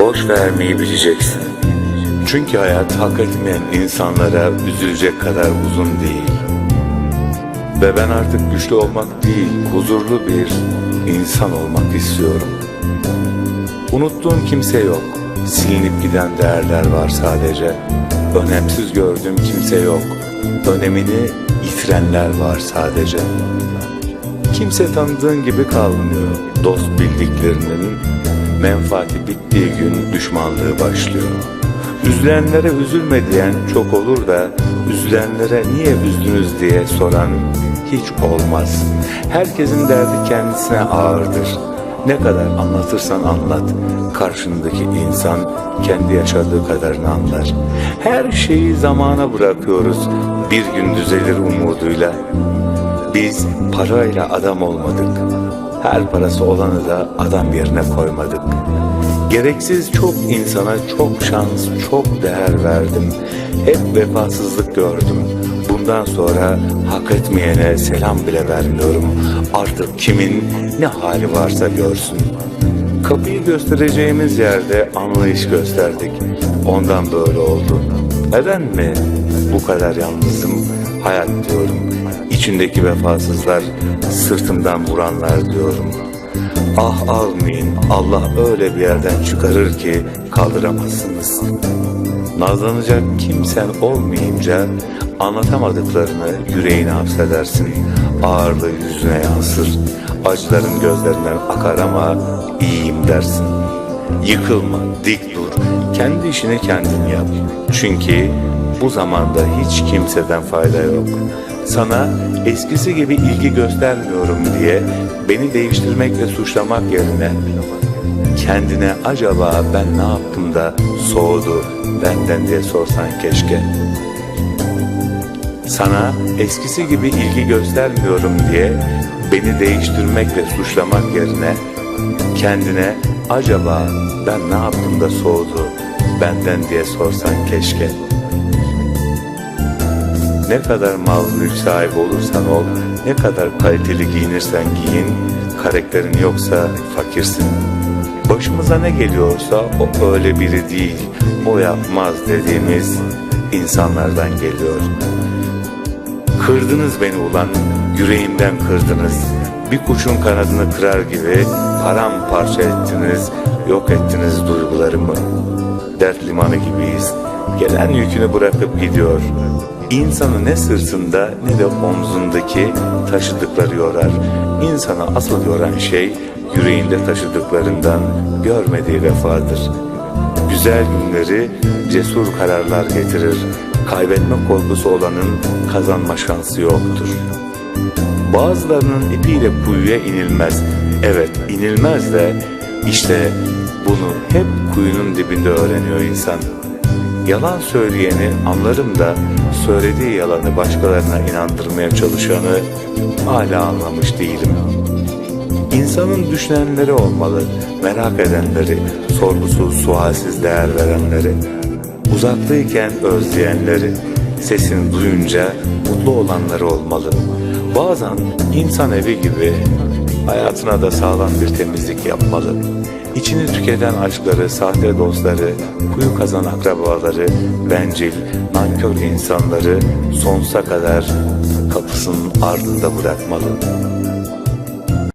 boş vermeyi bileceksin. Çünkü hayat hak etmeyen insanlara üzülecek kadar uzun değil. Ve ben artık güçlü olmak değil, huzurlu bir insan olmak istiyorum. Unuttuğum kimse yok. Silinip giden değerler var sadece. Önemsiz gördüğüm kimse yok. Önemini yitirenler var sadece. Kimse tanıdığın gibi kalmıyor. Dost bildiklerinin menfaati bittiği gün düşmanlığı başlıyor. Üzülenlere üzülme diyen çok olur da üzülenlere niye üzdünüz diye soran hiç olmaz. Herkesin derdi kendisine ağırdır. Ne kadar anlatırsan anlat, karşındaki insan kendi yaşadığı kadarını anlar. Her şeyi zamana bırakıyoruz, bir gün düzelir umuduyla. Biz parayla adam olmadık. Her parası olanı da adam yerine koymadık. Gereksiz çok insana çok şans, çok değer verdim. Hep vefasızlık gördüm. Bundan sonra hak etmeyene selam bile vermiyorum. Artık kimin ne hali varsa görsün. Kapıyı göstereceğimiz yerde anlayış gösterdik. Ondan böyle oldu. Neden mi bu kadar yalnızım? Hayat diyorum. İçindeki vefasızlar, sırtımdan vuranlar diyorum. Ah almayın, Allah öyle bir yerden çıkarır ki kaldıramazsınız. Nazlanacak kimsen olmayınca anlatamadıklarını yüreğine hapsedersin. Ağırlığı yüzüne yansır. Acıların gözlerinden akar ama iyiyim dersin. Yıkılma, dik dur. Kendi işini kendin yap. Çünkü bu zamanda hiç kimseden fayda yok. Sana eskisi gibi ilgi göstermiyorum diye beni değiştirmekle suçlamak yerine kendine acaba ben ne yaptım da soğudu benden diye sorsan keşke. Sana eskisi gibi ilgi göstermiyorum diye beni değiştirmekle suçlamak yerine kendine acaba ben ne yaptım da soğudu benden diye sorsan keşke. Ne kadar mal mülk sahibi olursan ol, ne kadar kaliteli giyinirsen giyin, karakterin yoksa fakirsin. Başımıza ne geliyorsa o öyle biri değil, o yapmaz dediğimiz insanlardan geliyor. Kırdınız beni ulan, yüreğimden kırdınız. Bir kuşun kanadını kırar gibi paramparça ettiniz, yok ettiniz duygularımı. Dert limanı gibiyiz. Gelen yükünü bırakıp gidiyor. İnsanı ne sırtında ne de omzundaki taşıdıkları yorar. İnsanı asıl yoran şey yüreğinde taşıdıklarından görmediği vefadır. Güzel günleri cesur kararlar getirir. Kaybetme korkusu olanın kazanma şansı yoktur. Bazılarının ipiyle kuyuya inilmez. Evet inilmez de işte bunu hep kuyunun dibinde öğreniyor insan. Yalan söyleyeni anlarım da söylediği yalanı başkalarına inandırmaya çalışanı hala anlamış değilim. İnsanın düşünenleri olmalı, merak edenleri, sorgusuz, sualsiz değer verenleri, uzaktayken özleyenleri, sesini duyunca mutlu olanları olmalı. Bazen insan evi gibi hayatına da sağlam bir temizlik yapmalı. İçini tüketen aşkları, sahte dostları, kuyu kazan akrabaları, bencil, nankör insanları sonsuza kadar kapısının ardında bırakmalı.